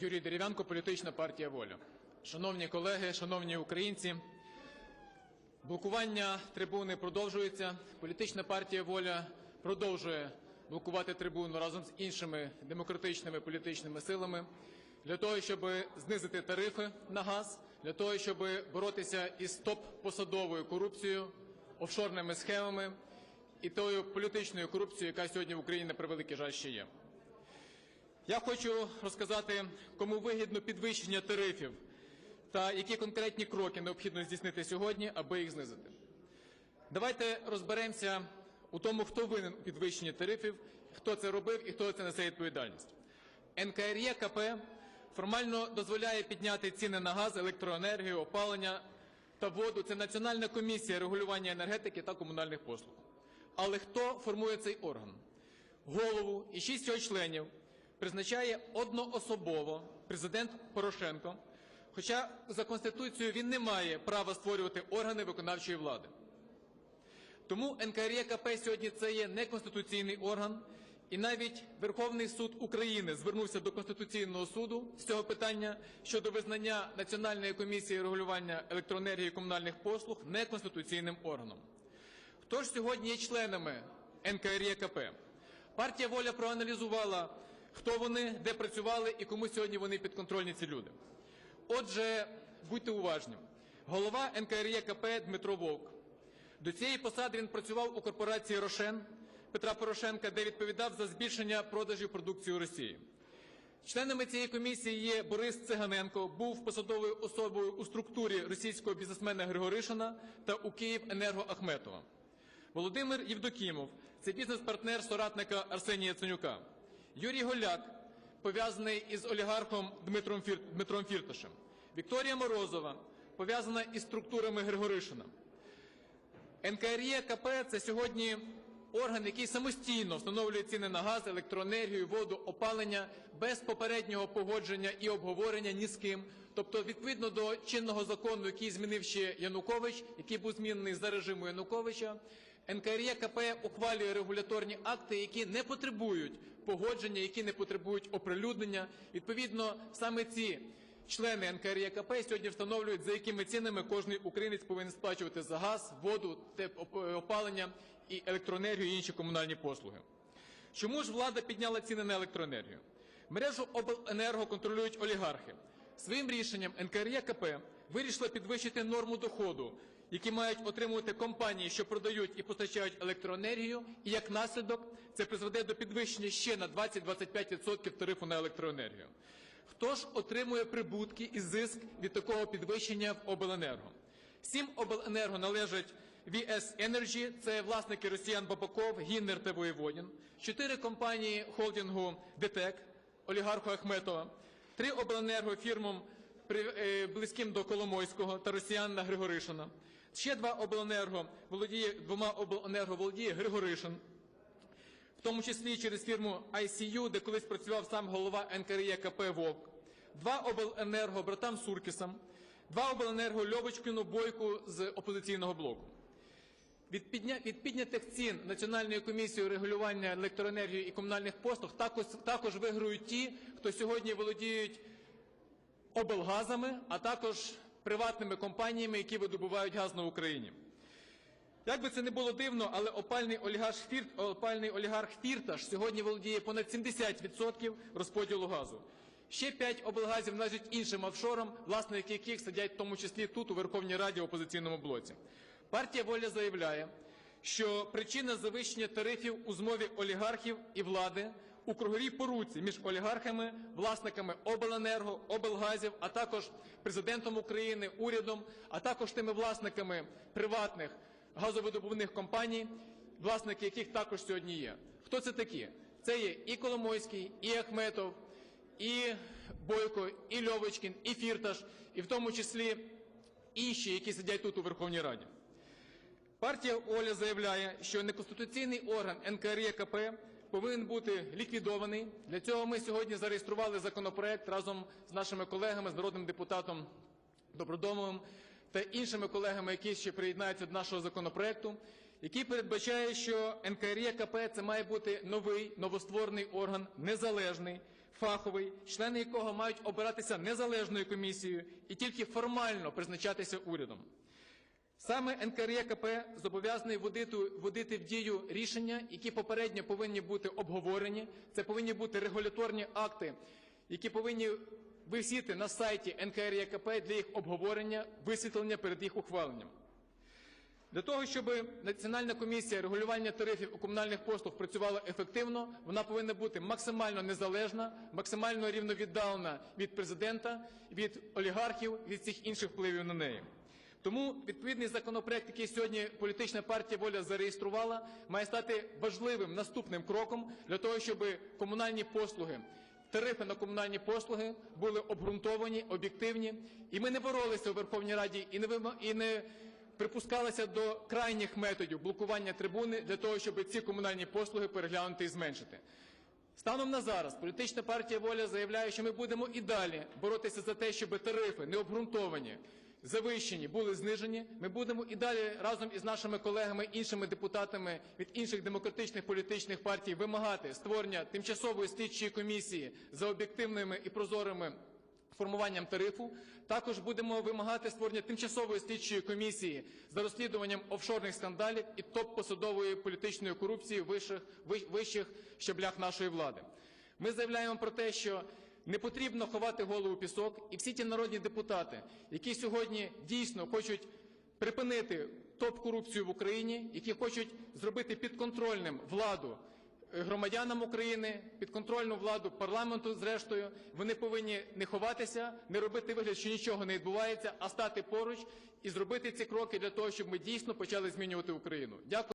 Юрій Дерев'янко, політична партія Воля. Шановні колеги, шановні українці, блокування трибуни продовжується. Політична партія Воля продовжує блокувати трибуну разом з іншими демократичними політичними силами для того, щоб знизити тарифи на газ, для того, щоб боротися із топ-посадовою корупцією, офшорними схемами і тою політичною корупцією, яка сьогодні в Україні на превеликий жаль ще є. Я хочу розказати, кому вигідно підвищення тарифів та які конкретні кроки необхідно здійснити сьогодні, аби їх знизити. Давайте розберемося у тому, хто винен у підвищенні тарифів, хто це робив і хто це несе відповідальність. НКРЄКП формально дозволяє підняти ціни на газ, електроенергію, опалення та воду. Це Національна комісія регулювання енергетики та комунальних послуг. Але хто формує цей орган? Голову і шість його членів призначає одноособово президент Порошенко, хоча за Конституцією він не має права створювати органи виконавчої влади. Тому НКРЄКП сьогодні це є неконституційний орган, і навіть Верховний суд України звернувся до Конституційного суду з цього питання щодо визнання Національної комісії регулювання електроенергії і комунальних послуг неконституційним органом. Хто ж сьогодні є членами НКРЄКП? Партія «Воля» проаналізувала, хто вони, де працювали і кому сьогодні вони підконтрольні ці люди. Отже, будьте уважні. Голова НКРЄКП Дмитро Вовк. До цієї посади він працював у корпорації «Рошен» Петра Порошенка, де відповідав за збільшення продажів продукції у Росії. Членами цієї комісії є Борис Циганенко, був посадовою особою у структурі російського бізнесмена Григоришина та у Київенерго Ахметова. Володимир Євдокімов – це бізнес-партнер соратника Арсенія Яценюка. Юрій Голяк пов'язаний із олігархом Дмитром, Фір... Вікторія Морозова пов'язана із структурами Григоришина. НКРЄКП – це сьогодні орган, який самостійно встановлює ціни на газ, електроенергію, воду, опалення без попереднього погодження і обговорення ні з ким. Тобто, відповідно до чинного закону, який змінив ще Янукович, який був змінений за режиму Януковича, НКРЄКП ухвалює регуляторні акти, які не потребують погодження, які не потребують оприлюднення. Відповідно, саме ці члени НКРЄКП сьогодні встановлюють, за якими цінами кожен українець повинен сплачувати за газ, воду, опалення і електроенергію і інші комунальні послуги. Чому ж влада підняла ціни на електроенергію? Мережу обленерго контролюють олігархи. Своїм рішенням НКРЄКП вирішила підвищити норму доходу, які мають отримувати компанії, що продають і постачають електроенергію, і як наслідок це призведе до підвищення ще на 20-25% тарифу на електроенергію. Хто ж отримує прибутки і зиск від такого підвищення в обленерго? Сім обленерго належать VS Energy, це власники росіян Бабаков, Гіннер та Воєводін, чотири компанії холдингу ДТЕК, олігарху Ахметова, три обленерго фірмам е, близьким до Коломойського та росіян Григоришина. Ще два обленерго володіє, двома обленерго володіє Григоришин, в тому числі через фірму ICU, де колись працював сам голова НКРЄКП «Вовк», два обленерго братам Суркісам, два обленерго Льовочкіну Бойку з опозиційного блоку. Від, підня... від піднятих цін Національною комісією регулювання електроенергії і комунальних послуг також, також виграють ті, хто сьогодні володіють облгазами, а також приватними компаніями, які видобувають газ на Україні. Як би це не було дивно, але опальний олігарх, Фірт, опальний олігарх Фірташ сьогодні володіє понад 70% розподілу газу. Ще п'ять облгазів належать іншим офшорам, власники яких сидять в тому числі тут, у Верховній Раді, в опозиційному блоці. Партія «Воля» заявляє, що причина завищення тарифів у змові олігархів і влади у круговій поруці між олігархами, власниками обленерго, облгазів, а також Президентом України, урядом, а також тими власниками приватних газовидобувних компаній, власники яких також сьогодні є. Хто це такі? Це є і Коломойський, і Ахметов, і Бойко, і Льовочкін, і Фірташ, і в тому числі інші, які сидять тут у Верховній Раді. Партія Оля заявляє, що неконституційний орган НКРЄКП повинен бути ліквідований. Для цього ми сьогодні зареєстрували законопроект разом з нашими колегами, з народним депутатом Добродомовим та іншими колегами, які ще приєднаються до нашого законопроекту, який передбачає, що НКРЄКП – це має бути новий новостворений орган, незалежний, фаховий, члени якого мають обиратися незалежною комісією і тільки формально призначатися урядом. Саме НКРЕКП зобов'язаний вводити, в дію рішення, які попередньо повинні бути обговорені. Це повинні бути регуляторні акти, які повинні висіти на сайті НКРЕКП для їх обговорення, висвітлення перед їх ухваленням. Для того, щоб Національна комісія регулювання тарифів у комунальних послуг працювала ефективно, вона повинна бути максимально незалежна, максимально рівновіддалена від президента, від олігархів, від всіх інших впливів на неї. Тому відповідний законопроект, який сьогодні політична партія Воля зареєструвала, має стати важливим наступним кроком для того, щоб комунальні послуги, тарифи на комунальні послуги були обґрунтовані, об'єктивні, і ми не боролися у Верховній Раді і не вима- і не припускалися до крайніх методів блокування трибуни для того, щоб ці комунальні послуги переглянути і зменшити. Станом на зараз політична партія Воля заявляє, що ми будемо і далі боротися за те, щоб тарифи необґрунтовані, завищені були знижені. Ми будемо і далі разом із нашими колегами, іншими депутатами від інших демократичних політичних партій вимагати створення тимчасової слідчої комісії за об'єктивними і прозорими формуванням тарифу. Також будемо вимагати створення тимчасової слідчої комісії за розслідуванням офшорних скандалів і топ-посадової політичної корупції вищих, ви- вищих щаблях нашої влади. Ми заявляємо про те, що не потрібно ховати голову в пісок, і всі ті народні депутати, які сьогодні дійсно хочуть припинити топ-корупцію в Україні, які хочуть зробити підконтрольним владу громадянам України, підконтрольну владу парламенту, зрештою, вони повинні не ховатися, не робити вигляд, що нічого не відбувається, а стати поруч і зробити ці кроки для того, щоб ми дійсно почали змінювати Україну. Дякую.